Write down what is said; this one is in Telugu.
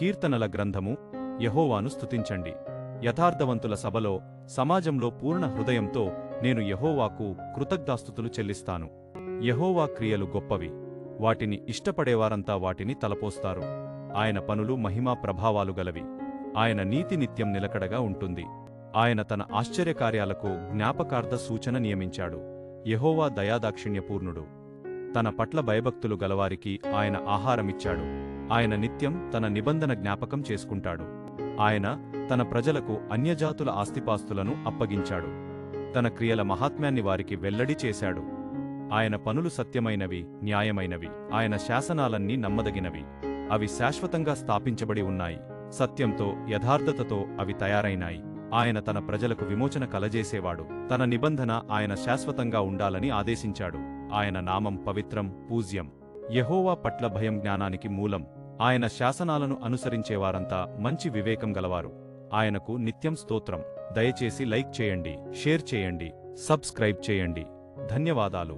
కీర్తనల గ్రంథము యహోవాను స్తుతించండి. యథార్థవంతుల సభలో సమాజంలో పూర్ణ హృదయంతో నేను యహోవాకు కృతజ్ఞాస్తుతులు చెల్లిస్తాను. యహోవా క్రియలు గొప్పవి. వాటిని ఇష్టపడేవారంతా వాటిని తలపోస్తారు. ఆయన పనులు మహిమా ప్రభావాలు గలవి. ఆయన నీతి నిత్యం నిలకడగా ఉంటుంది. ఆయన తన ఆశ్చర్యకార్యాలకు జ్ఞాపకార్థ సూచన నియమించాడు. యహోవా దయాదాక్షిణ్యపూర్ణుడు. తన పట్ల భయభక్తులు గలవారికి ఆయన ఆహారమిచ్చాడు. ఆయన నిత్యం తన నిబంధన జ్ఞాపకం చేసుకుంటాడు. ఆయన తన ప్రజలకు అన్యజాతుల ఆస్తిపాస్తులను అప్పగించాడు. తన క్రియల మహాత్మ్యాన్ని వారికి వెల్లడి చేశాడు. ఆయన పనులు సత్యమైనవి న్యాయమైనవి ఆయన శాసనాలన్నీ నమ్మదగినవి. అవి శాశ్వతంగా స్థాపించబడి ఉన్నాయి. సత్యంతో యథార్థతతో అవి తయారైనాయి. ఆయన తన ప్రజలకు విమోచన కలజేసేవాడు. తన నిబంధన ఆయన శాశ్వతంగా ఉండాలని ఆదేశించాడు. ఆయన నామం పవిత్రం పూజ్యం. యెహోవా పట్ల భయం జ్ఞానానికి మూలం. ఆయన శాసనాలను అనుసరించేవారంతా మంచి వివేకం గలవారు. ఆయనకు నిత్యం స్తోత్రం. దయచేసి లైక్ చేయండి షేర్ చేయండి సబ్స్క్రైబ్ చేయండి. ధన్యవాదాలు.